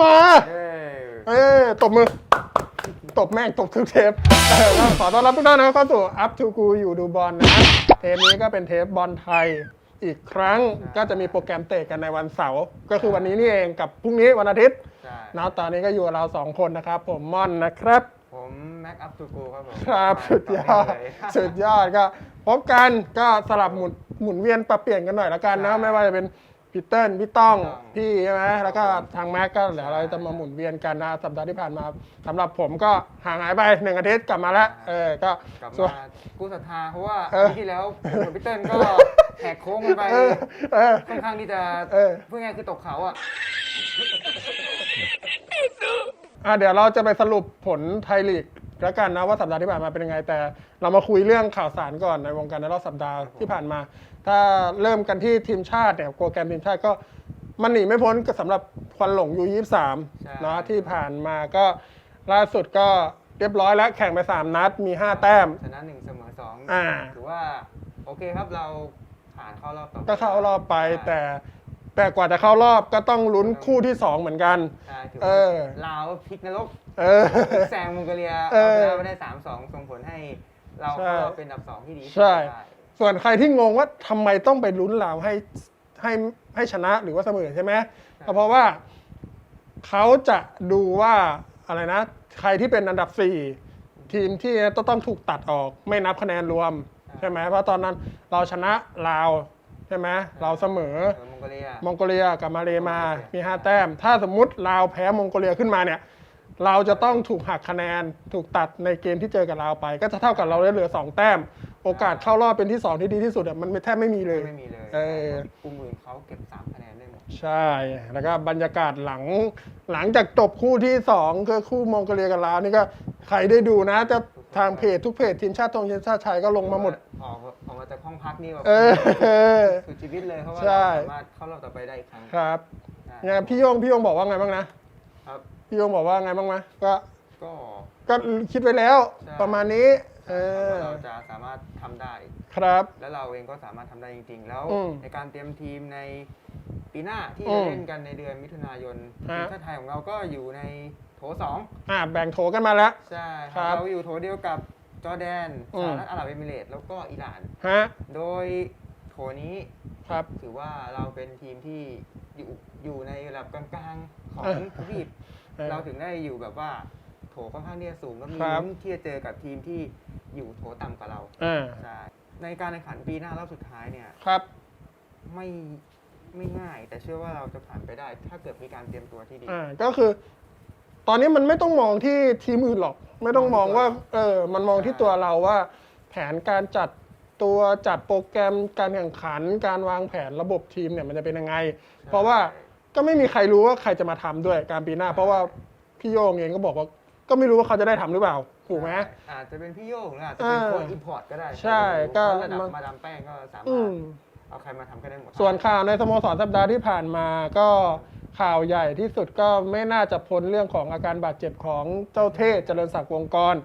มาเย้เอ้ยตบมือ ตบแม่งตบทุกเทปเออก็ขอต้อนรับทุกท่านนะครับเข้าสู่ Up to Go อยู่ดูบอลนะเทปนี้ก็เป็นเทปบอลไทยอีกครั้งก็จะมีโปรแกรมเตะกันในวันเสาร์ก็คือวันนี้นี่เองกับพรุ่งนี้วันอาทิตย์ใช่นะตอนนี้ก็อยู่กับเราสองคนนะครับ ผมม่อนนะครับ ผมแม็กอัพทูกูครับผมครับสุดยอดเลยสุดยอดก็พบกันก็สลับหมุนหมุนเวียนปรับเปลี่ยนกันหน่อยละกันนะใช่ไม่ว่าจะเป็น พี่เติ้ลพี่ต้องต้องพี่ใช่ไหมแล้วก็ครับผมทางแม็กก็เดี๋ยวเราจะมาหมุนเวียนกันนะสัปดาห์ที่ผ่านมาสำหรับผมก็ห่างหายไปหนึ่งอาทิตย์กลับมาแล้วเออก็กลับส่วน มากู้ศรัทธาเพราะว่าเออปีที่แล้วผมกับพี่เติ้ลก็แหกโค้งกันไปเออเออ ค่อนข้างที่จะเออ พูดง่ายๆคือตกเขาอะ อะเดี๋ยวเราจะไปสรุปผลไทยลีกแล้วกันนะว่าสัปดาห์ที่ผ่านมาเป็นยังไงแต่ เรามาคุยเรื่องข่าวสารก่อนในวงการในรอบสัปดาห์ที่ผ่านมา ถ้าเริ่มกันที่ทีมชาติเนี่ยโปรแกรมทีมชาติก็มันหนีไม่พ้นกับสำหรับควันหลงยูยี่สามใช่ เนาะที่ผ่านมาก็ล่าสุดก็เรียบร้อยแล้วแข่งไป 3 นัดมี 5 แต้ม ชนะหนึ่งเสมอสองอ่า ถือว่า โอเคครับเราผ่านเข้ารอบต่อไปก็เข้ารอบไปแต่แต่กว่าจะเข้ารอบก็ต้องลุ้นคู่ที่ 2 เหมือนกัน ใช่ถือเอว่าอ ลาวพลิกนรกเออ แซงมองโกเลียเอเอาอชนะไปได้สามสองส่งผลให้ เราใช่เข้ารอบเป็นอันดับสองที่ดีที่สุดใช่ ได้ ส่วนใครที่งงว่าทำไมต้องไปลุ้นลาวให้ให้ให้ชนะหรือว่าเสมอใช่ไหมก็เพราะว่าเขาจะดูว่าอะไรนะ ใครที่เป็นอันดับ 4 ทีมที่ต้องต้องถูกตัดออกไม่นับคะแนนรวมใช่ไหมเพราะตอนนั้นเราชนะลาวใช่ไหมเราเสมอเออมองโกเลียมองโกเลียกับมาเลมามี 5 แต้ม ถ้าสมมุติลาวแพ้มองโกเลียขึ้นมาเนี่ย เราจะต้องถูกหักคะแนนถูกตัดในเกมที่เจอกับลาวไป ก็จะเท่ากับเราได้เหลือ 2 แต้ม โอกาสเข้ารอบเป็นที่ 2 ที่ดีที่สุดอะมันไม่แทบไม่มีเลย ไม่มีเลยเออกลุ่มอื่นเขาเก็บสามคะแนนได้หมดใช่ แล้วก็บรรยากาศหลังหลังจากจบคู่ที่2คือคู่มองโกเลียกับลาวนี่ก็ใครได้ดูนะจะทางเพจทุกเพจทีมชาติทงทีมชาติไทยก็ลงมาหมด ออกออกมาจากห้องพักนี่แบบเออ สุดชีวิตเลยเพราะว่าใช่ เราสามารถเข้ารอบต่อไปได้อีกครั้งครับใช่ไงพี่โยงพี่โยงบอกว่าไงบ้างนะครับ พี่โยงบอกว่าไงบ้างไหมก็ก็ ก็คิดไว้แล้ว ใช่ ประมาณนี้ เออ ว่าเราจะสามารถทำได้ ครับ และเราเองก็สามารถทำได้จริง ๆ แล้วอืมในการเตรียมทีมในปีหน้าที่อืจะมเล่นกันในเดือนมิถุนายนฮะ ทีมชาติไทยของเราก็อยู่ในโถสองอ่าแบ่งโถกันมาแล้ว ใช่ครับเราอยู่โถเดียวกับจอร์แดนอืสม หรัฐอาหรับเอมิเรตส์แล้วก็อิหร่าน ฮะ โดยโถนี้ครับ ถือว่าเราเป็นทีมที่อยู่อยู่ในระดับกลางๆของเออ ทวีปเออเราถึงได้อยู่แบบว่าโถค่อนข้างที่จะสูงแล้วมีครับ ลุ้นที่จะเจอกับทีมที่อยู่โถต่ำกว่าเราอ่าใช่ในการแข่งขันปีหน้ารอบสุดท้ายเนี่ยครับ ไม่ไม่ง่าย แต่เชื่อว่าเราจะผ่านไปได้ ถ้าเกิดมีการเตรียมตัวที่ดี อ่าก็คือ ตอนนี้มันไม่ต้องมองที่ทีมอื่นหรอก ไม่ต้องมองว่า เออ มันมองที่ตัวเราว่า แผนการจัดตัวจัดโปรแกรมการแข่งขัน การวางแผนระบบทีมเนี่ยมันจะเป็นยังไง เพราะว่าก็ไม่มีใครรู้ว่าใครจะมาทำด้วยการปีหน้า เพราะว่าพี่โยงเองก็บอกว่า ก็ไม่รู้ว่าเขาจะได้ทำหรือเปล่าถูกไหม อาจจะเป็นพี่โย่งหรืออาจจะเป็นเออคนอินพอร์ตก็ได้ใช่ก็ เพราะระดับมันมาดามแป้งก็สาอืมารถม เอาใครมาทำก็ได้หมดส่วนข่าวในสโมสรสัปดาห์ที่ผ่านมาก็ข่าวใหญ่ที่สุดก็ไม่น่าจะพ้นเรื่องของอาการบาดเจ็บของเจ้าเทพเจริญศักดิ์วงกร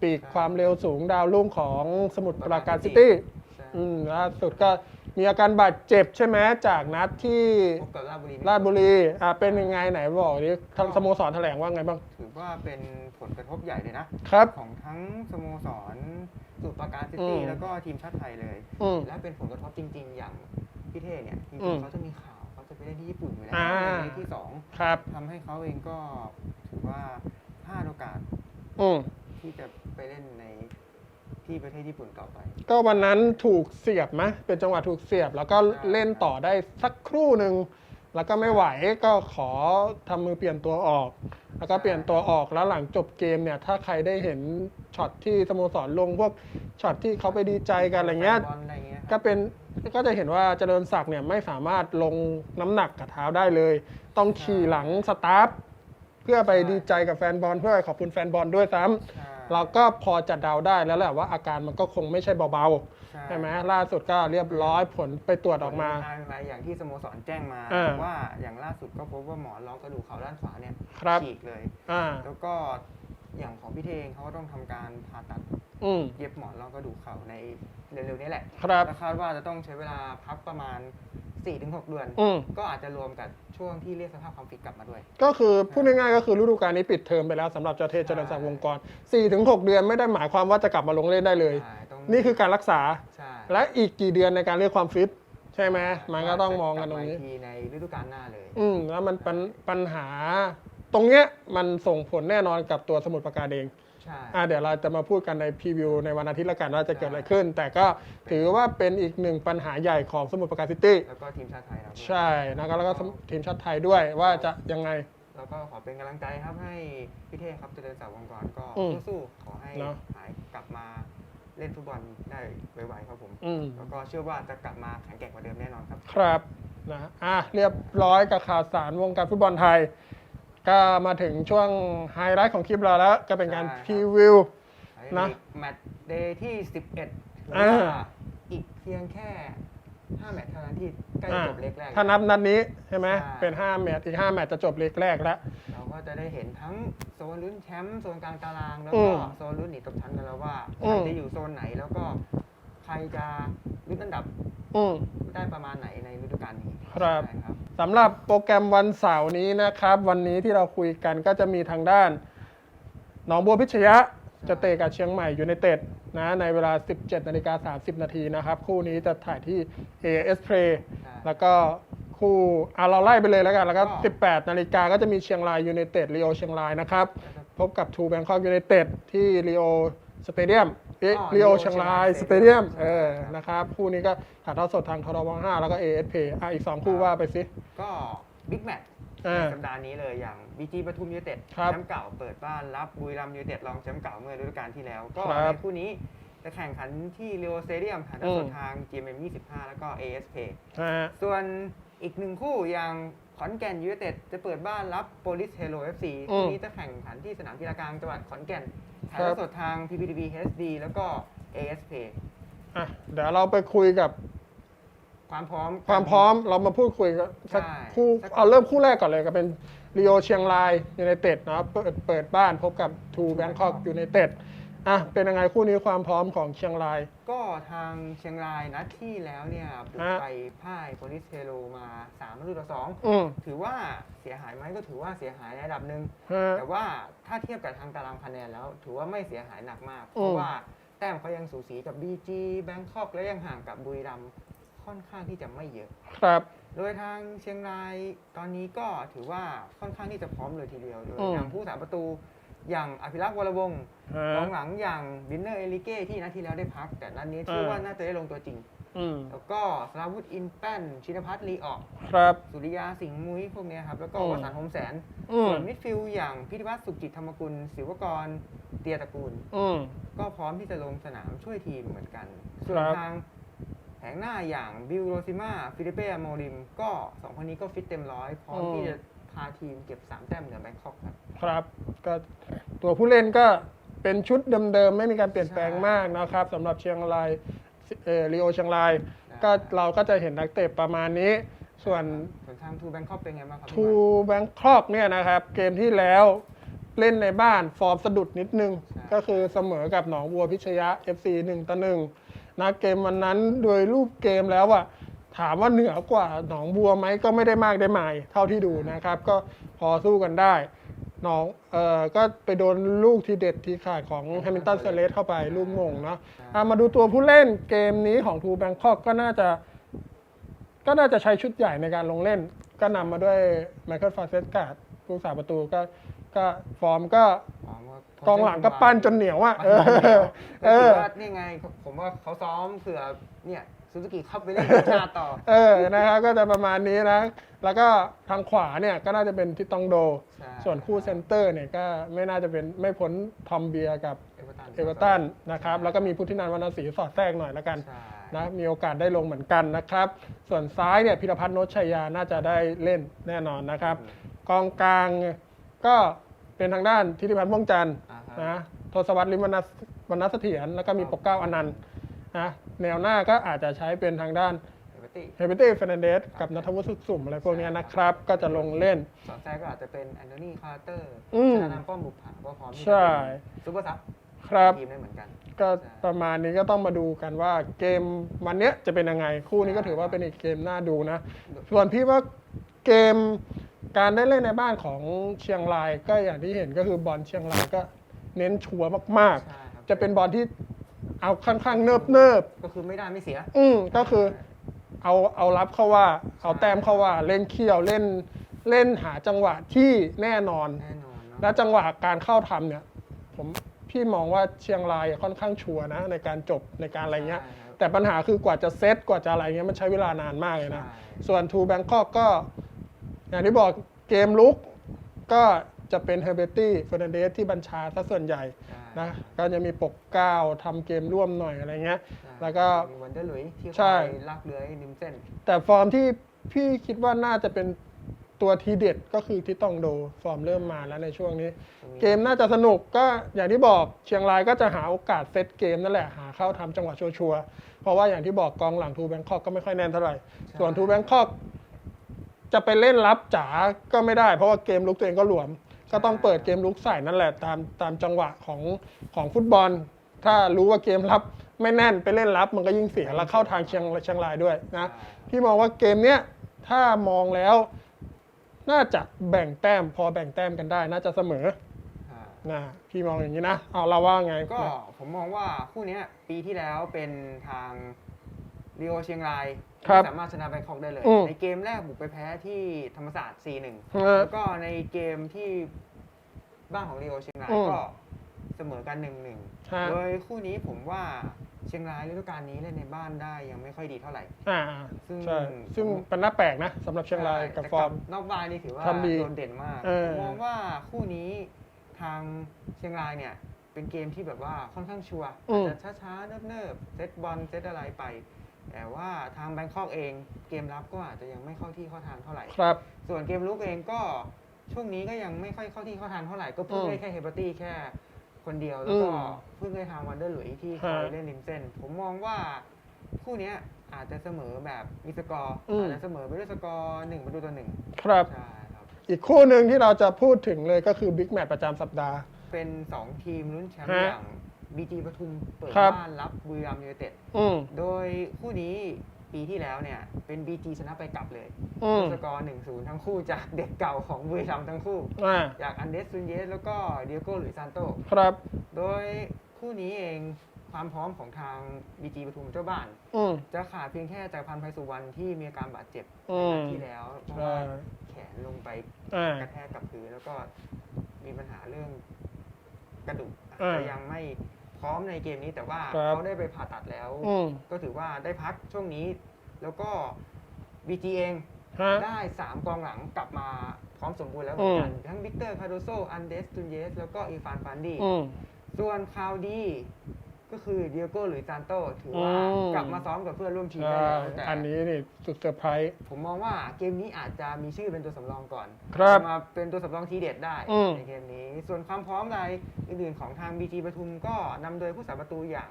ปีกความเร็วสูงดาวรุ่งของสมุทรปราการซิตี้ใช่อืมล่าสุดก็ มีอาการบาดเจ็บใช่ไหมจากนัดที่พบกับราชบุรีราชบุรีอ่าเป็นยังไงไหนบอกดิทางสโมสรแถลงว่าไงบ้าง ถือว่าเป็นผลกระทบใหญ่เลยนะ ครับ ของทั้งสโมสรสมุทรปราการซิอืตี้มแล้วก็ทีมชาติไทยเลย อืมและเป็นผลกระทบจริง ๆ อย่างพี่เท่เนี่ยจอืริงมๆเขาจะมีข่าวเขาจะไปเล่นที่ญี่ปุ่นอยู่แล้วอ่า ในเลขที่สองครับ ทำให้เขาเองก็ถือว่าพลาดโอกาสอืมที่จะไปเล่นใน ที่ประเทศญี่ปุ่นต่อไป ก็วันนั้นถูกเสียบไหมเป็นจังหวะถูกเสียบ แล้วก็เล่นต่อได้สักครู่หนึ่งแล้วก็ไม่ไหวก็ขอทำมือเปลี่ยนตัวออก แล้วก็เปลี่ยนตัวออกแล้วหลังจบเกมเนี่ย ถ้าใครได้เห็นช็อตที่สโมสรลงพวกช็อตที่เขาไปดีใจกันอะไรเงี้ยแฟนบอลอะไรเงี้ยก็เป็นก็จะเห็นว่าเจริญศักดิ์เนี่ยไม่สามารถลงน้ำหนักกับเท้าได้เลย ต้องขี่หลังสตาฟเพื่อไปดีใจกับแฟนบอลเพื่อไปขอบคุณแฟนบอลด้วยซ้ำใช่ เราก็พอจะเดาได้แล้วแหละว่าอาการมันก็คงไม่ใช่เบาๆใช่ไหมล่าสุดก็เรียบร้อยผลไปตรวจออกมาอะไรอย่างที่สโมสรแจ้งมาอ่าว่าอย่างล่าสุดก็พบว่าหมอนรองกระดูกเข่าด้านขวาเนี่ยครับฉีกเลยอ่าแล้วก็อย่างของพี่เทเองเขาก็ต้องทำการผ่าตัดอืมเย็บหมอนรองกระดูกเข่าใน เร็วๆนี้แหละครับ และคาดว่าจะต้องใช้เวลาพักประมาณ 4-6 เดือน อืมก็อาจจะรวมกับช่วงที่เรียกสภาพความฟิตกลับมาด้วย ก็คือพูดง่ายๆก็คือฤดูกาลนี้ปิดเทอมไปแล้วสำหรับเจาเทเจริญศักดิ์วงกร4-6เดือนไม่ได้หมายความว่าจะกลับมาลงเล่นได้เลย ใช่ต้องนี่คือการรักษาใช่และอีกกี่เดือนในการเรียกความฟิตใช่ไหมมันก็ต้องมองกันตรงนี้กลับมาอีกทีในฤดูกาลหน้าเลย อืมแล้วมันปัญปัญหา ตรงเนี้ยมันส่งผลแน่นอนกับตัวสมุทรปราการเองใช่ อะเดี๋ยวเราจะมาพูดกันในพรีวิวในวันอาทิตย์ละกันว่าจะเกิดอะไรขึ้น แต่ก็ถือว่าเป็นอีกหนึ่งปัญหาใหญ่ของสมุทรปราการซิตี้ แล้วก็ทีมชาติไทยเราด้วยใช่นะครับแล้วก็ทีมชาติไทยด้วยว่าจะยังไง แล้วก็ขอเป็นกำลังใจครับให้พี่เทพครับเจริญศักดิ์วงกรก็อืมสู้ๆขอให้เนอะ หายกลับมาเล่นฟุตบอลได้ไวๆครับผม อืม แล้วก็เชื่อว่าจะกลับมาแข็งแกร่งกว่าเดิมแน่นอนครับ ครับนะอะเรียบร้อยกับข่าวสารวงการฟุตบอลไทย ก็มาถึงช่วงไฮไลท์ของคลิปเราแล้ว ก็เป็นการใช่ครับ พรีวิว นะ แมตช์เดย์ที่ 11ถืออ่าว่า อีกเพียงแค่ 5 แมตช์เท่านั้นที่ใกล้จะจบเล็กแรก ถ้านับนัดนี้ใช่ไหมใช่ เป็น 5 แมตช์อีก 5 แมตช์จะจบเล็กแรกแล้ว เราก็จะได้เห็นทั้งโซนลุ้นแชมป์โซนกลางตาราง แล้วอืก็มโซนลุ้นหนีตกชั้นกันแล้วว่าอืใครมจะอยู่โซนไหนแล้วก็ ใครจะลุ้นอันดับอืม ได้ประมาณไหนในฤดูกาลนี้ครับ ใช่ครับ สำหรับโปรแกรมวันเสาร์นี้นะครับ วันนี้ที่เราคุยกันก็จะมีทางด้านหนองบัวพิชยะจะเตะกับเชียงใหม่ยูไนเต็ดนะในเวลา 17นาฬิกา30 นาทีนะครับ คู่นี้จะถ่ายที่ AS Play ใช่แล้วก็คู่อะเราไล่ไปเลยแล้วกัน แล้วก็ก็18 นาฬิกาก็จะมีเชียงรายยูไนเต็ดรีโอเชียงรายนะครับ พบกับทูแบงคอกยูไนเต็ดที่รีโอ สเตเดียมอ๋อรีโอ Rio เชียงราย Chiang Rai สเตเดียม Stadium เออใช่ครับนะครับคู่นี้ก็ถ่ายทอดสดทางทรว5แล้วก็ AS Play อะอีก 2 คู่ว่าไปสิ ก็บิ๊กแมตช์อ่าในสัปดาห์นี้เลยอย่างบีจีปทุมยูไนเต็ดครับแชมป์เก่าเปิดบ้านรับบุรีรัมย์ยูไนเต็ดรองแชมป์เก่าเมื่อฤดูกาลที่แล้ว ก็ครับในคู่นี้จะแข่งขันที่เรีโอสเตเดียมถ่ายทอดสดอืมทาง GMM 25 แล้วก็ ASP นะฮะส่วนอีกหนึ่งคู่อย่าง ขอนแก่นยูไนเต็ดจะเปิดบ้านรับโปลิสเฮโ o FC อืมคู่นี้จะแข่งขันที่สนามกีฬากลางจังหวัดขอนแก่นถ่ายทครัอบดสดทาง PPTV HD แล้วก็ ASP อะเดี๋ยวเราไปคุยกับความพร้อม ความพร้อมเรามาพูดคุยกันสักใช่คู่สัก เอาเริ่มคู่แรกก่อนเลยก็เป็นรีโอเชียงรายยูไนเต็ดนะครับเปิดเปิดบ้านพบกับทูแบงคอกยูไนเต็ด อะเป็นยังไงคู่นี้ความพร้อมของเชียงราย ก็ทางเชียงรายนัดที่แล้วเนี่ยบุกฮะ ไปพ่ายโปลิสเทโลมา3ประตูต่อสองอืมถือว่าเสียหายไหมก็ถือว่าเสียหายในระดับหนึ่ง ฮะ แต่ว่าถ้าเทียบกับทางตารางคะแนนแล้ว ถือว่าไม่เสียหายหนักมากอืมเพราะว่าแต้มเขายังสูสีกับ BG แบงคอกและยังห่างกับบุรีรัมย์ค่อนข้างที่จะไม่เยอะ ครับ โดยทางเชียงรายตอนนี้ก็ถือว่าค่อนข้างที่จะพร้อมเลยทีเดียวโดยอืมอย่างผู้สาประตู อย่างอภิรักษ์วรวงศ์ฮะกองหลังอย่างวินเนอร์เอลิเก้ที่นัดที่แล้วได้พัก แต่นัดนี้อ่าเชื่อว่าน่าจะได้ลงตัวจริงอืมแล้วก็สราวุธอินแป้น ชินพัฒน์ลีออกครับ สุริยาสิงห์มุ้ยพวกเนี้ยครับ แล้วก็อืมวสันต์โฮมแสนอืมส่วนมิดฟิลด์อย่างพิธิวัฒน์สุขจิตธรรมกุล ศิวกร เตียตระกูลอืมก็พร้อมที่จะลงสนามช่วยทีมเหมือนกัน ส่วนครับทางแผงหน้าอย่างบิลโรซิมาฟิลิเป้อโมริม ก็สองคนนี้ก็ฟิตเต็มร้อยพร้อมที่จะพาทีมเก็บ 3 แต้มเหนือแบงคอกครับ ครับก็ตัวผู้เล่นก็เป็นชุดเดิมๆ ไม่มีการเปลี่ยนแปลงใช่มากนะครับสำหรับเชียงรายเออรีโอเชียงรายใช่ก็เราก็จะเห็นนักเตะประมาณนี้ ส่วนส่วนทางทูแบงคอกเป็นไงบ้างครับทูแบงคอกเนี่ยนะครับ เกมที่แล้วเล่นในบ้านฟอร์มสะดุดนิดนึง ก็คือเสมอกับหนองบัวพิชยะ FC 1ต่อ1นะเกมวันนั้นโดยรูปเกมแล้วอะ ถามว่าเหนือกว่าหนองบัวไหมก็ไม่ได้มากได้มายเท่าที่ดูนะครับ ก็พอสู้กันได้หนองเอ่อก็ไปโดนลูกทีเด็ดทีขาดของแฮมิลตันเซเลสเข้าไปลูกโมงเนาะอะมาดูตัวผู้เล่นเกมนี้ของทูแบงคอกก็น่าจะ ก็น่าจะใช้ชุดใหญ่ในการลงเล่น ก็นำมาด้วยไมเคิลฟาเซสการ์ดผู้สาประตูก็ก็ฟอร์มก็อ๋อว่ากองหลังก็ปั้นจนเหนียวอะเออ เอเอออว่านี่ไง ผมว่าเขาซ้อมเผื่อเนี่ย ซูซูกิเข้าไปเล่นทีมชาติต่อ เออนะครับก็จะประมาณนี้นะ แล้วก็ทางขวาเนี่ยก็น่าจะเป็นทิตตองโด ใช่ ส่วนคู่เซนเตอร์เนี่ยก็ไม่น่าจะเป็นไม่พ้นทอมเบียร์กับเอเวอร์ตันเอเวอร์ตันนะครับแล้วก็มีพุทธินันท์วรรณศรีสอดแทรกหน่อยแล้วกัน ใช่ นะมีโอกาสได้ลงเหมือนกันนะครับ ส่วนซ้ายเนี่ยพิรพัฒน์โนชชัยยาน่าจะได้เล่นแน่นอนนะครับกองกลางก็เป็นทางด้านทิติพันธ์ม่วงจันทร์อ่าฮะนะทศวรรษลิมวรรณสวรรณเสถียรแล้วก็มีปกเกล้าอนันต์ นะแนวหน้าก็อาจจะใช้เป็นทางด้านเอเวอร์ตี้เฮเบตี้เฟรนเดสกับนัทวุฒิสุขสุ่มอะไรพวกเนี้ยนะครับ ก็จะลงเล่น สอนแทรกก็อาจจะเป็นแอนโทนีคาร์เตอร์อืม ชนะนำป้อมบุกผาก็พร้อมที่จะใช่เป็นซูเปอร์ซับครับ ทีมได้เหมือนกัน ก็ประมาณนี้ก็ต้องมาดูกันว่าเกมวันเนี้ยจะเป็นยังไง คู่นี้ก็ถือว่าเป็นอีกเกมน่าดูนะ ส่วนพี่ว่าเกมการได้เล่นในบ้านของเชียงรายก็อย่างที่เห็นก็คือบอลเชียงรายก็เน้นชัวร์มากใช่ครับ ๆ จะเป็นบอลที่ เอาค่อนข้างเนิบเนิบก็คือไม่ได้ไม่เสียๆอืมก็คือ เอาเอารับเข้าว่า เอาแต้มเข้าว่าเล่นเขี้ยวเล่นเล่นหาจังหวะที่แน่นอน แน่นอนเนาะและจังหวะการเข้าทำเนี่ย ผมพี่มองว่าเชียงรายค่อนข้างชัวร์นะ ในการจบในการอะไรเงี้ยใช่ครับแต่ปัญหาคือกว่าจะเซตกว่าจะอะไรเงี้ยมันใช้เวลานานมากเลยนะ ใช่ส่วนทูแบงคอกก็ อย่างที่บอกเกมลุกก็ จะเป็นเฮอร์เบตี้เฟอร์นันเดสที่บัญชาซะส่วนใหญ่ใช่นะก็จะมีปกเกล้าทำเกมร่วมหน่อยอะไรเงี้ยใช่แล้วก็มีวันเดอร์หลุยที่ใช่คอยลากเลื้อยริมเส้น แต่ฟอร์มที่พี่คิดว่าน่าจะเป็นตัวทีเด็ดก็คือที่ต้องโดฟอร์มเริ่มมาแล้วในช่วงนี้ เกมน่าจะสนุกก็อย่างที่บอกเชียงรายก็จะหาโอกาสเซตเกมนั่นแหละหาเข้าทำจังหวะชัวร์ๆเพราะว่าอย่างที่บอกกองหลังทูแบงคอกก็ไม่ค่อยแน่นเท่าไหร่ ส่วนทูแบงคอกจะไปเล่นรับจ๋าก็ไม่ได้ เพราะว่าเกมลุกตัวเองก็หลวม ก็ต้องเปิดเกมลุกใส่นั่นแหละตามตามจังหวะของของฟุตบอล ถ้ารู้ว่าเกมรับไม่แน่นไปเล่นรับมันก็ยิ่งเสียแล้วเข้าทางเชียงเชียงรายด้วยนะพี่มองว่าเกมเนี้ยถ้ามองแล้ว น่าจะแบ่งแต้มพอแบ่งแต้มกันได้ น่าจะเสมอใช่นะพี่มองอย่างนี้นะเอาเราว่าไงก็ผมมองว่าคู่เนี้ยปีที่แล้วเป็นทางรีโอเชียงราย ครับที่สามารถชนะแบงคอกได้เลย อืมในเกมแรกบุกไปแพ้ที่ธรรมศาสตร์ 4-1 เออแล้วก็ในเกมที่บ้านของรีโอเชียงรายอืมก็เสมอกันฮะ1-1โดยคู่นี้ผมว่าเชียงรายฤดูกาลนี้เล่นในบ้านได้ยังไม่ค่อยดีเท่าไหร่ อ่าซึ่ง ใช่ ซึ่งเป็นน่าแปลกนะสำหรับเชียงรายกับแต่ฟอร์ม นอกบ้านนี่ถือว่าทำดีโดดเด่นมากเออ ผมมองว่าคู่นี้ทางเชียงรายเนี่ย เป็นเกมที่แบบว่าค่อนข้างชัวร์อาจจะช้าๆเนิบๆเซตบอลเซตอะไรไป แต่ว่าทางแบงคอกเองเกมรับก็อาจจะยังไม่เข้าที่เข้าทางเท่าไหร่ ครับ ส่วนเกมลุกเองก็ช่วงนี้ก็ยังไม่ค่อยเข้าที่เข้าทางเท่าไหร่ ก็เพิ่งอืมได้แค่เฮเบอร์ตี้แค่คนเดียวแล้วก็อืมเพิ่งได้ทางวันเดอร์หลุยที่คอยฮะเล่นริมเส้น ผมมองว่าคู่เนี้ยอาจจะเสมอแบบมีสกอร์อืม อาจจะเสมอไปด้วยสกอร์หนึ่งประตูต่อหนึ่งครับ ใช่ครับ อีกคู่หนึ่งที่เราจะพูดถึงเลยก็คือบิ๊กแมตช์ประจำสัปดาห์ เป็น 2 ทีมลุ้นแชมป์ฮะอย่าง บีจีปทุมเปิดครับ บ้านรับบุรีรัมย์ยูไนเต็ด อืมโดยคู่นี้ปีที่แล้วเนี่ย เป็นบีจีชนะไปกลับเลยอืมด้วยสกอร์1-0ทั้งคู่จากเด็กเก่าของบุรีรัมย์ทั้งคู่ อ่าจากอันเดสซุนเยสแล้วก็เดียโก้หรือซานโต ครับ โดยคู่นี้เองความพร้อมของทางบีจีปทุมเจ้าบ้าน อืม จะขาดเพียงแค่จากรพันธ์ไพสุวรรณที่มีอาการบาดเจ็บอืในมนัดที่แล้วเพราะใช่ว่าแขนลงไปอ่า กระแทกกับพื้นแล้วก็มีปัญหาเรื่องกระดูกอาจอ่า จะยังไม่ พร้อมในเกมนี้แต่ว่าครับ เขาได้ไปผ่าตัดแล้ว อืมก็ถือว่าได้พักช่วงนี้ แล้วก็บีจีเอง ฮะ ได้ 3 กองหลังกลับมาพร้อมสมบูรณ์แล้วเหมือนกันอืมทั้งวิกเตอร์คาโดโซ อันเดสตุนเยส แล้วก็อีฟานฟันดี อืมส่วนคาวดี ก็คือเดียโก้หรือซานโตถือว่า อืม กลับมาซ้อมกับเพื่อนร่วมทีมใช่ได้แล้วแต่อันนี้นี่สุดเซอร์ไพรส์ ผมมองว่าเกมนี้อาจจะมีชื่อเป็นตัวสำรองก่อนครับจะมาเป็นตัวสำรองทีเด็ดได้อืม ในเกมนี้ ส่วนความพร้อมรายอื่นๆของทางบีจีปทุมก็นำโดยผู้สาประตูอย่าง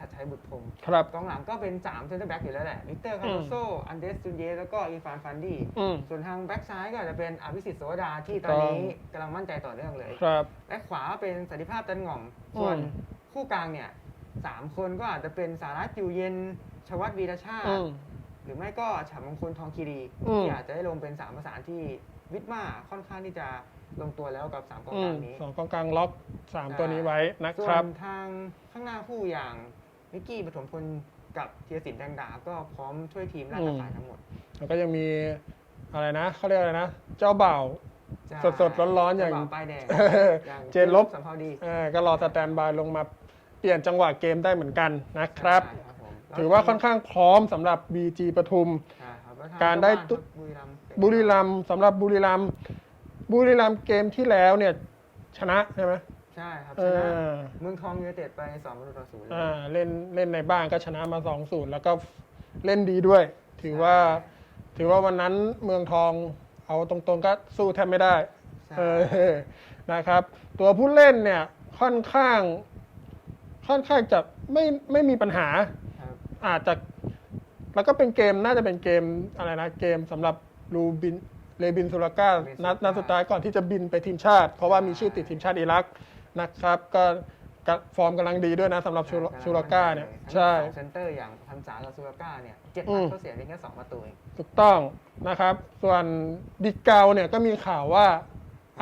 ชัดชัยบุตรพรหมครับ กองหลังก็เป็น3เซนเตอร์แบ็กอยู่แล้วแหละวิกเตอร์คาร์โดโซอันเดสตุนเยสแล้วก็อีฟานฟันดีอืม ส่วนทางแบ็กซ้ายก็อาจจะเป็นอภิสิทธิ์โสดาที่ตอนนี้กำลังมั่นใจต่อเนื่องเลย ครับแบ็กขวาเป็นสันติภาพตันหง่อม ส่วนอืม คู่กลางเนี่ย สามคนก็อาจจะเป็นสารัตอยู่เย็นชวัตวีรชาอืติมหรือไม่ก็ฉามงคลทองคีรีอืม ที่อาจจะได้ลงเป็นสามประสานที่วิทมาค่อนข้างที่จะลงตัวแล้วกับสามกองอืกลามงนี้ สองกองกลางล็อกสามใช่ตัวนี้ไว้นะส่วครับ นทางข้างหน้าคู่อย่างนิกกี้ปฐมพลกับเทียสินแดงดา ก็พร้อมช่วยทีมล่าตะข่ายทั้งหมดแล้วก็ยังมีอะไรนะเขาเรียกอะไรนะ เจ้าบ่าวสดๆร้อนๆอย่างเจ้บ่วป้ายแดงอย่างเจนลบ สัมภาวดี เออก็รอสแตนบายลงมา เปลี่ยนจังหวะเกมได้เหมือนกันนะครับ ใช่ครับผมถือว่าค่อนข้างพร้อมสำหรับ BG ปทุม ใช่ครับแล้วทงการได้เจ้บ้นครับบุรีรัมย์บุรีรัมย์สำหรับบุรีรัมย์บุรีรัมย์เกมที่แล้วเนี่ยชนะใช่ไหมใช่ครับเอชนะอเมืองทองยูไนเต็ดไปสองประตูต่อศูนย์เลยอ่าเล่นเล่นในบ้านก็ชนะมา2อศูนย์แล้วก็เล่นดีด้วย ถือว่า ถือว่าวันนั้นเมืองทองเอาตรงๆก็สู้แทบไม่ได้ ใช่ เออนะครับ ตัวผู้เล่นเนี่ยค่อนข้าง ค่อนข้างจะไม่ไม่มีปัญหา ครับ อาจจะแล้วก็เป็นเกมน่าจะเป็นเกมอะไรนะเกมสำหรับลูบินเลบินสุลกานัดนัดสุดท้ายก่อนที่จะบินไปทีมชาติ เพราะว่ามีชื่อติดทีมชาติอิรักนะครับ ก็กะฟอร์มกำลังดีด้วยนะสำหรับชูชูราก้าเนี่ยใช่เซนเตอร์อย่างพันษากับซูราก้าเนี่ยเจ็ดอืนัดม เขาเสียเพียงแค่สองประตูเอง ถูกต้องนะครับ ส่วนดิเกาเนี่ยก็มีข่าวว่า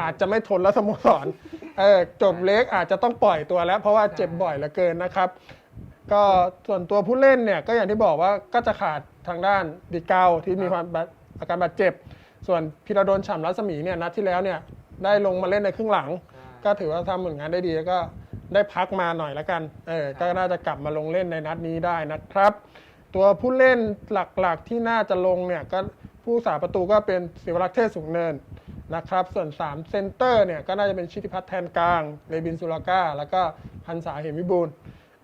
อาจจะไม่ทนแล้วสโมสรเออจบเล็กอาจจะต้องปล่อยตัวแล้ว เพราะว่าเจ็บบ่อยเหลือเกินนะครับ ก็ส่วนตัวผู้เล่นเนี่ยก็อย่างที่บอกว่าก็จะขาดทางด้านดิเกาที่มีความบาดอาการบาดเจ็บ ส่วนพิรดลฉ่ำรัศมีเนี่ยนัดที่แล้วเนี่ยได้ลงมาเล่นในครึ่งหลัง ก็ถือว่าทำผลงานได้ดีแล้วก็ได้พักมาหน่อยแล้วกันเออก็น่าจะกลับมาลงเล่นในนัดนี้ได้นะครับ ตัวผู้เล่นหลักๆที่น่าจะลงเนี่ยก็ผู้สาประตูก็เป็นศิวรักษ์เทศสูงเนิน นะครับส่วน 3 เซนเตอร์เนี่ยก็น่าจะเป็นชิติพัฒน์แทนกลางเลบินสุลาก้า แล้วก็พันษาเหมวิบูลย์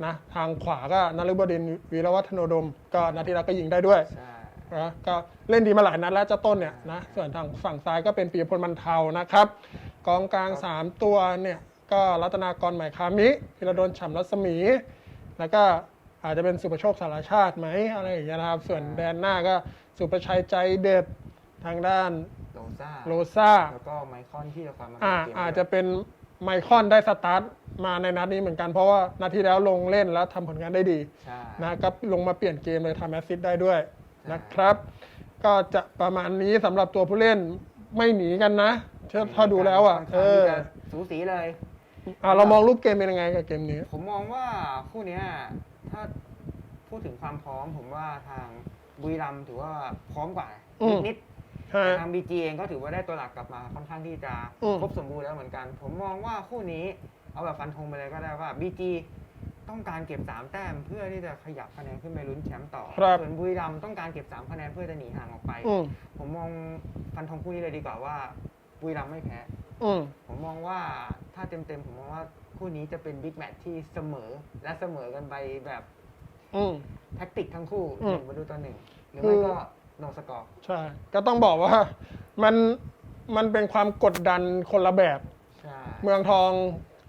นะทางขวาก็นฤบดินทร์วีรวัฒโนดม ก็นาทีแล้วก็ยิงได้ด้วยใช่นะก็เล่นดีมาหลายนัดแล้วเจ้าต้นเนี่ยนะส่วนทางฝั่งซ้ายก็เป็นปียพลมันเทานะครับ กองกลาง 3 ตัวเนี่ยก็รัตนากรใหม่คามิพิรดลฉ่ำรัศมี แล้วก็อาจจะเป็นสุประโชคสารชาติไหมอะไรอย่างเงี้ยนะครับ ส่วนแดนหน้าก็สุประชัยใจเด็ดทางด้านโล ซ่าโรซ่าแล้วก็ไมคอนที่จะความมาอ่าเกมอาจจะเป็นไมคอนได้สตาร์ทมาในนัดนี้เหมือนกันเพราะว่านัดที่แล้วลงเล่นแล้วทำผลงานได้ดีใช่นะก็ลงมาเปลี่ยนเกมเลยทำแอสซิสต์ได้ด้วยใช่นะครับ ก็จะประมาณนี้สำหรับตัวผู้เล่นไม่หนีกันนะถ้าถ้าดูแล้วอะค่นเอข้างอที่จะสูสีเลยอะเรามองรูปเกมเป็นยังไงกับเกมนี้ ผมมองว่าคู่เนี้ยถ้าพูดถึงความพร้อมผมว่าทางบุรีรัมย์ถือว่าพร้อมกว่าอืมนิด ๆใช่แต่ทางบีจีเองก็ถือว่าได้ตัวหลักกลับมาค่อนข้างที่จะอืม ครบสมบูรณ์แล้วเหมือนกัน ผมมองว่าคู่นี้เอาแบบฟันธงไปเลยก็ได้ว่าบีจีต้องการเก็บ 3 แต้มเพื่อที่จะขยับคะแนนขึ้นไปลุ้นแชมป์ต่อครับ ส่วนบุรีรัมย์ต้องการเก็บ 3 คะแนนเพื่อจะหนีห่างออกไป อืมผมมองฟันธงคู่นี้เลยดีกว่าว่าบุรีรัมย์ไม่แพ้ อืม ผมมองว่าถ้าเต็มๆผมมองว่าคู่นี้จะเป็นบิ๊กแมตช์ที่เสมอและเสมอกันไปแบบอืม แท็กติกทั้งคู่อืหมนึ่งประตูต่อหนึ่งหรือคืไม่ อก็โนสกอร์ใช่ ก็ต้องบอกว่ามันมันเป็นความกดดันคนละแบบ ใช่ เมืองทอง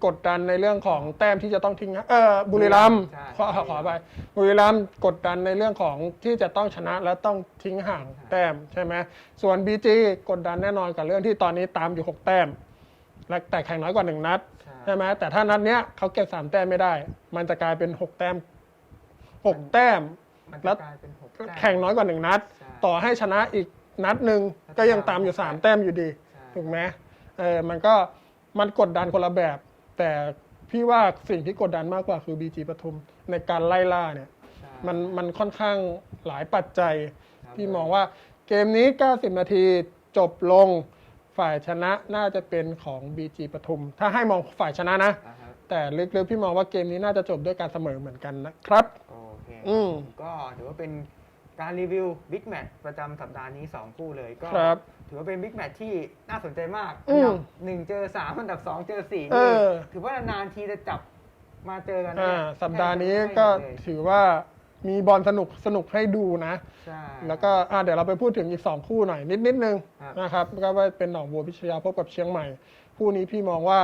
กดดันในเรื่องของแต้มที่จะต้องทิ้งเออบุรีรัมย์ใช่ ขอขอไปบุรีรัมย์กดดันในเรื่องของที่จะต้องชนะและต้องทิ้งห่างแต้มใช่ไหมส่วน BG กดดันแน่นอนกับเรื่องที่ตอนนี้ตามอยู่ 6 แต้ม และแต่แข่งน้อยกว่า 1 นัด ใช่ ใช่ไหมแต่ถ้านัดเนี้ยเขาเก็บ3แต้มไม่ได้ มันจะกลายเป็น6แต้ม6แต้ม มันแล้จะวกลายเป็นหกต้มแข่งน้อยกว่า1นัด ใช่ ต่อให้ชนะอีกนัดหนึ่งก็ยังตามอยู่3แต้มอยู่ดี ใช่ ถูกไหมเออมันก็มันกดดันคนละแบบ แต่พี่ว่าสิ่งที่กดดันมากกว่าคือ BG ปทุม ในการไล่ล่าเนี่ย ใช่มันมันค่อนข้างหลายปัจจัย ครับพี่มองว่าเกมนี้ 90 นาทีจบลงฝ่ายชนะน่าจะเป็นของ BG ปทุม ถ้าให้มองฝ่ายชนะนะนะครับแต่ลึกๆพี่มองว่าเกมนี้น่าจะจบด้วยการเสมอเหมือนกันนะครับ โอเค อืมก็ถือว่าเป็นการรีวิวบิ๊กแมตช์ประจำสัปดาห์นี้ 2 คู่เลยก็ครับถือว่าเป็นบิ๊กแมตช์ที่น่าสนใจมากอืมอันดับหนึ่งเจอสามอันดับสองเจอสี่เอนี่อ ถือว่านานๆทีจะจับมาเจอกันอ่าเนี่ยสัปดาห์นี้แทบจะไม่ก็เลยถือว่ามีบอลสนุกสนุกให้ดูนะ ใช่ แล้วก็อะเดี๋ยวเราไปพูดถึงอีก 2 คู่หน่อยนิดนิดนึงครับ นะครับก็ว่าเป็นหนองบัวพิชยาพบกับเชียงใหม่ คู่นี้พี่มองว่า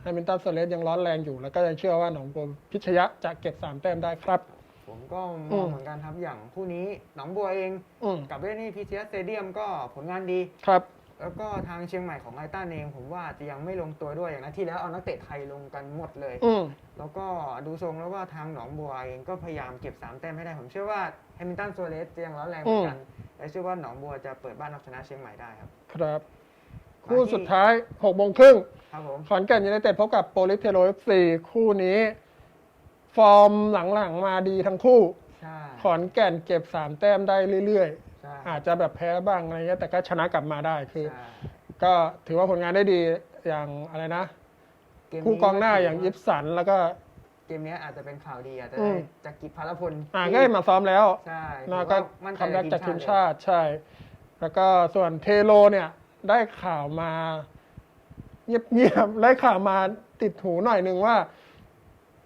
แฮมิลตันโซเลสยังร้อนแรงอยู่ แล้วก็ยังเชื่อว่าหนองบัวพิชยะจะเก็บ 3 แต้มได้ครับ ผมก็มอืองมเหมือนกันครับอย่างคู่นี้หนองบัวเองอืมกับเล่นนี่พีทีสเตเดียมก็ผลงานดีครับ แล้วก็ทางเชียงใหม่ของไอต้าเองผมว่าจะยังไม่ลงตัวด้วยอย่างนัดที่แล้วเอานักเตะไทยลงกันหมดเลยอืมแล้วก็ดูทรงแล้วว่าทางหนองบัวเองก็พยายามเก็บ3แต้มให้ได้ ผมเชื่อว่าแฮมิลตันโซเลสจะยังร้อนแรงเหมือนกันและเชื่อว่าหนองบัวจะเปิดบ้านเอาชนะเชียงใหม่ได้ครับ ครับคู่สุดท้าย6โมงครึ่งครับผมขอนแก่นยูไนเต็ดพบกับโปลิสเทโรเอฟซีคู่นี้ ฟอร์มหลังๆมาดีทั้งคู่ ใช่ขอนแก่นเก็บ3แต้มได้เรื่อยใช่ๆ อาจจะแบบแพ้บ้างอะไรเงี้ยแต่ก็ชนะกลับมาได้คือ ใช่ก็ถือว่าผลงานได้ดีอย่างอะไรนะเกมนี้คู่กองหน้าอย่างยิปสันแล้วก็ เกมนี้อาจจะเป็นข่าวดีอาจจะอืได้ม จากกิจพารพลอ่าที่ก็ได้มาซ้อมแล้ว ใช่นะถือก็ว่ามั่นใจคัมแบ็กจากทีมชาเลยติใช่ แล้วก็ส่วนเทโลเนี่ยได้ข่าวมา เงียบๆได้ข่าวมาติดหูหน่อยหนึ่งว่า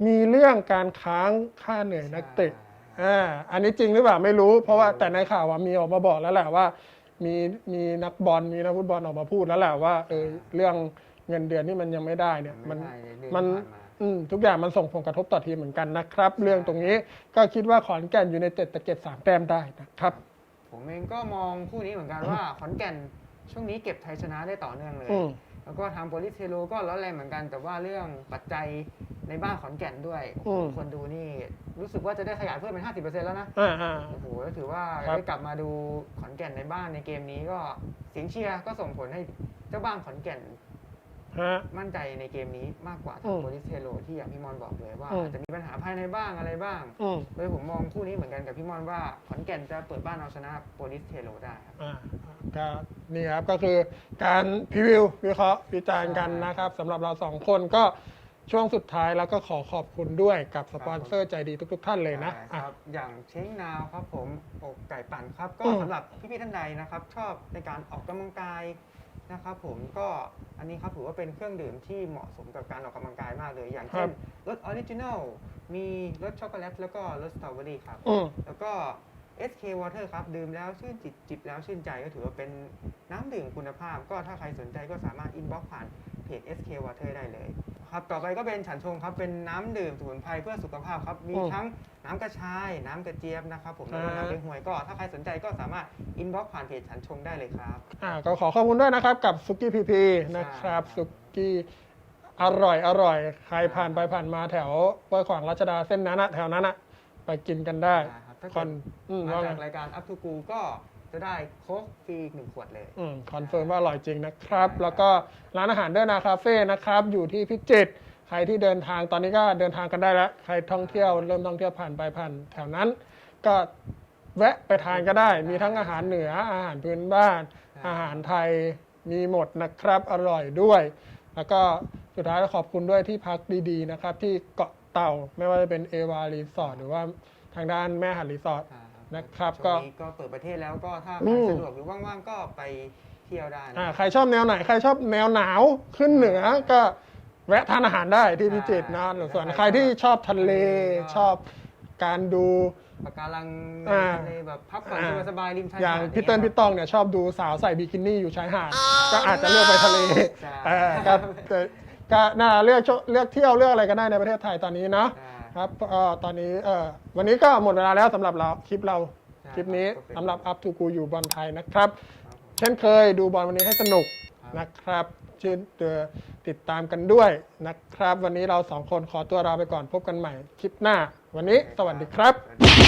มีเรื่องการค้างค่าเหนื่อยนักเตะอ่าอันนี้จริงหรือเปล่าไม่รู้ เพราะว่าแต่ในข่าวว่ามีออกมาบอกแล้วแหละว่า มีมีนักบอลมีนักฟุตบอลออกมาพูดแล้วแหละว่าเออเรื่องเงินเดือนที่มันยังไม่ได้เนี่ยมัมันนไม่ได้เดือนมันที่ผ่านมาอืมทุกอย่างมันส่งผลกระทบต่อทีมเหมือนกันนะครับ เรื่องตรงนี้ก็คิดว่าขอนแก่นอยู่ในเต็ดตะเก็บสามแต้มได้นะครับ ผมเองก็มองคู่นี้เหมือนกันว่าขอนแก่นช่วงนี้เก็บไทยชนะได้ต่อเนื่องเลยอืม แล้วก็ทางโปลิสเทโลก็ร้อนแรงเหมือนกัน แต่ว่าเรื่องปัจจัยในบ้านขอนแก่นด้วยโอ้อืโหมคนดูนี่รู้สึกว่าจะได้ขยายเพิ่มเป็น 50%แล้วนะ อ่าอ่า โอ้โหแล้วถือว่าครับ ได้กลับมาดูขอนแก่นในบ้านในเกมนี้ก็เสียงเชียร์ก็ส่งผลให้เจ้าบ้านขอนแก่น ฮะ มั่นใจในเกมนี้มากกว่าอืทางมโปลิสเทโลที่อย่างพี่มอนบอกเลยว่าอืม อาจจะมีปัญหาภายในบ้างอะไรบ้าง อืมโดยผมมองคู่นี้เหมือนกันกับพี่มอนว่าขอนแก่นจะเปิดบ้านเอาชนะโปลิสเทโลได้ครับ อ่าก็นี่ครับก็คือการพรีวิววิเคราะห์วิจารณ์กันใช่นะครับสำหรับเราสองคนก็ช่วงสุดท้ายแล้วก็ขอขอบคุณด้วยกับสปอนเซอร์ใจดีทุก ๆ ท่านเลยนะใช่อะ ครับอย่างเช้งนาวครับผมอกไก่ปั่นครับ ก็อืมสำหรับพี่ๆท่านใดนะครับ ชอบในการออกกำลังกาย นะครับผมก็อันนี้ครับถือว่าเป็นเครื่องดื่มที่เหมาะสมกับการออกกำลังกายมากเลย อย่างเช่นรสออริจินัลมีรสช็อกโกแลตแล้วก็รสสตรอเบอรี่ครับ อืม แล้วก็ SK Water ครับ ดื่มแล้วชื่นจิตจิบแล้วชื่นใจก็ถือว่าเป็นน้ำดื่มคุณภาพ ก็ถ้าใครสนใจก็สามารถอินบ็อกผ่านเพจ SK Water ได้เลย ครับต่อไปก็เป็นฉันชงครับเป็นน้ำดื่มสมุนไพรเพื่อสุขภาพครับมีอืมทั้งน้ำกระชาย น้ำกระเจี๊ยบนะครับผมแล้วก็อ่าน้ำเล็กหวยก็ถ้าใครสนใจก็สามารถอินบ็อกผ่านเพจฉันชงได้เลยครับ อ่าก็ขอขอบคุณด้วยนะครับกับซุกี้พีพีนะครับใช่ซุกี้อร่อยอร่อยใครผ่านไปผ่านมาแถวป้อยขวางรัชดาเส้นนั้นนะแถวนั้นอะไปกินกันได้นะครับถ้าคเกิอดนอืมมาว่าไงจากรายการ Up to Go ก็ จะได้โค้กฟรีอีกหนึ่งขวดเลย อืมคอนเฟิร์มว่าอร่อยจริงนะครับใช่แล้วก็ร้านอาหารเดินนาคาเฟ่นะครับ อยู่ที่พิจิตรใครที่เดินทางตอนนี้ก็เดินทางกันได้แล้ว ใครท่องเที่ยวเริ่มท่องเที่ยวผ่านไปผ่านแถวนั้น ก็แวะไปทานก็ได้ มีทั้งอาหารเหนืออาหารพื้นบ้าน อาหารไทยมีหมดนะครับ อร่อยด้วย แล้วก็สุดท้ายก็ขอบคุณด้วยที่พักดีๆนะครับ ที่เกาะเต่าไม่ว่าจะเป็นเอวารีสอร์ทหรือว่าทางด้านแม่หันรีสอร์ท นะครับช่วงก็นี้ก็เปิดประเทศแล้วก็ถ้าอืใครมสะดวกหรือว่างๆก็ไปเที่ยวได้นะอ่าใครชอบแนวไหน ใครชอบแนวหนาวขึ้นเหนือก็แวะทานอาหารได้ที่พิจิตรนะหรือส่วนใครที่ชอบทะเลชอบการดู ปะการังอ่าในแบบพักผ่อนอ่า สบายๆริมชายอย่างหาดพี่เติ้ลพี่ตองเนี่ยชอบดูสาวใส่บิกินี่อยู่ชายหาดก็อาจจะเลือกไปทะเลใช่เออก็ก็ก็น่าเลือกโชเลือกเที่ยวเลือกอะไรก็ได้ในประเทศไทยตอนนี้เนาะ ใช่ ครับเอ่อตอนนี้เอ่อวันนี้ก็หมดเวลาแล้วสำหรับเราคลิปเราใช่คลิปนี้ครับสำหรับ Up to Go อยู่บอลไทยนะครับ ครับผม เช่นเคยดูบอลวันนี้ให้สนุกครับ นะครับชื่นเอ่อติดตามกันด้วยนะครับ วันนี้เราสองคนขอตัวลาไปก่อนพบกันใหม่คลิปหน้า วันนี้สวัสดีครับ สวัสดี